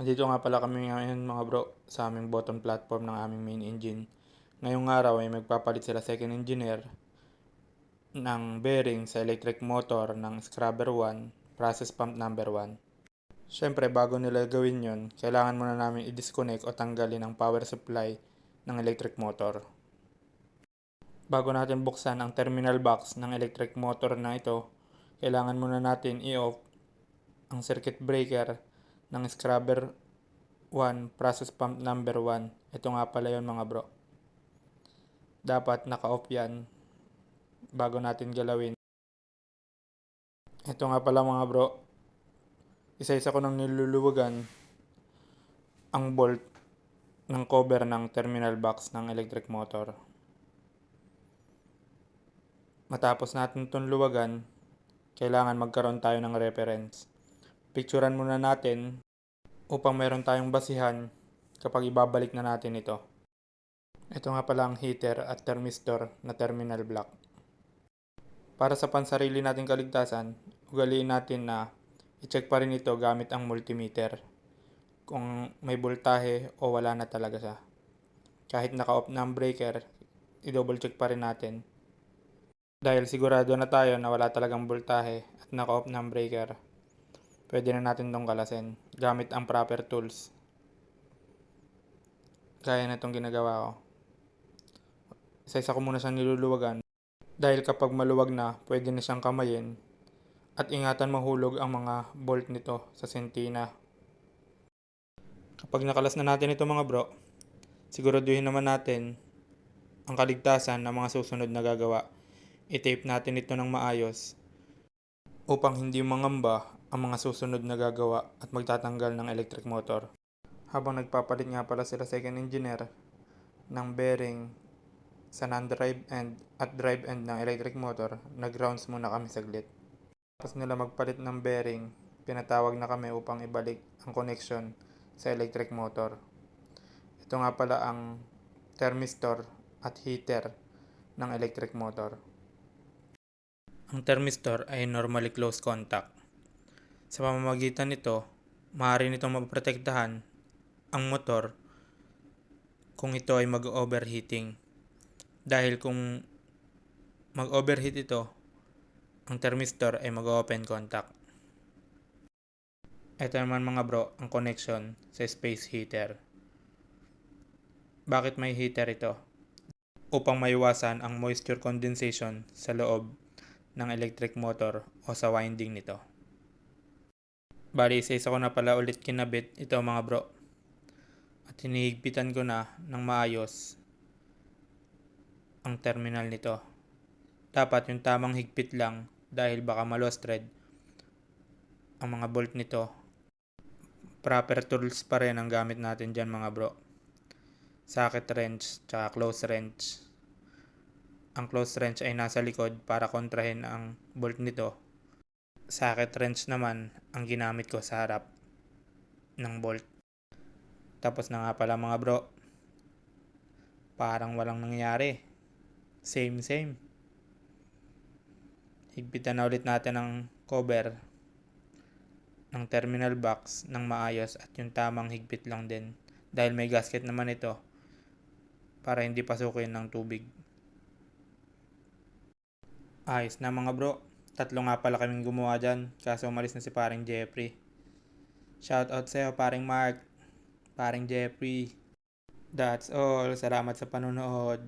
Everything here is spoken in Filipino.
Andito nga pala kami ngayon mga bro sa aming bottom platform ng aming main engine. Ngayong araw ay magpapalit sila second engineer ng bearing sa electric motor ng scrubber 1, process pump number 1. Siyempre bago nila gawin yon, kailangan muna namin i-disconnect o tanggalin ang power supply ng electric motor. Bago natin buksan ang terminal box ng electric motor na ito, kailangan muna natin i-off ang circuit breaker ng scrubber 1 process pump number 1. Ito nga pala yon mga bro. Dapat naka-off yan bago natin galawin. Ito nga pala mga bro. Isa-isa ko nang niluluwagan ang bolt ng cover ng terminal box ng electric motor. Matapos natin itong luwagan, kailangan magkaroon tayo ng reference. Picturean muna natin upang meron tayong basihan kapag ibabalik na natin ito. Ito nga pala ang heater at thermistor na terminal block. Para sa pansarili nating kaligtasan, ugaliin natin na i-check pa rin ito gamit ang multimeter kung may voltahe o wala na talaga siya. Kahit naka-off na ang breaker, i-double check pa rin natin. Dahil sigurado na tayo na wala talagang voltahe at naka-off na ang breaker, pwede na natin itong kalasin gamit ang proper tools. Gaya na itong ginagawa ko. Isa-isa ko muna siyang niluluwagan dahil kapag maluwag na, pwede na siyang kamayin at ingatan mahulog ang mga bolt nito sa sentina. Kapag nakalas na natin ito mga bro, siguraduhin naman natin ang kaligtasan ng mga susunod na gagawa. I-tape natin ito ng maayos upang hindi mangamba ang mga susunod na gagawa at magtatanggal ng electric motor. Habang nagpapalit nga pala sila second engineer ng bearing sa non-drive end at drive end ng electric motor, nag-rounds muna kami saglit. Tapos nila magpalit ng bearing, pinatawag na kami upang ibalik ang connection sa electric motor. Ito nga pala ang thermistor at heater ng electric motor. Ang thermistor ay normally close contact. Sa pamamagitan nito, maaari nitong maprotektahan ang motor kung ito ay mag-overheating. Dahil kung mag-overheat ito, ang thermistor ay mag-open contact. Ito naman mga bro, ang connection sa space heater. Bakit may heater ito? Upang maiwasan ang moisture condensation sa loob ng electric motor o sa winding nito. Bali, isa-isa ko na pala ulit kinabit ito mga bro. At hinihigpitan ko na ng maayos ang terminal nito. Dapat yung tamang higpit lang dahil baka ma-lost thread ang mga bolt nito. Proper tools pa rin ang gamit natin dyan mga bro. Socket wrench, tsaka close wrench. Ang close wrench ay nasa likod para kontrahin ang bolt nito. Socket wrench naman ang ginamit ko sa harap ng bolt. Tapos na nga pala mga bro. Parang walang nangyari. Same same. Higpitan na ulit natin ang cover ng terminal box ng maayos at yung tamang higpit lang din dahil may gasket naman ito para hindi pasukin ng tubig. Ayos na mga bro. Tatlo nga pala kaming gumawa dyan kaso umalis na si paring Jeffrey. Shoutout sa'yo paring Mark, paring Jeffrey. That's all. Salamat sa panonood.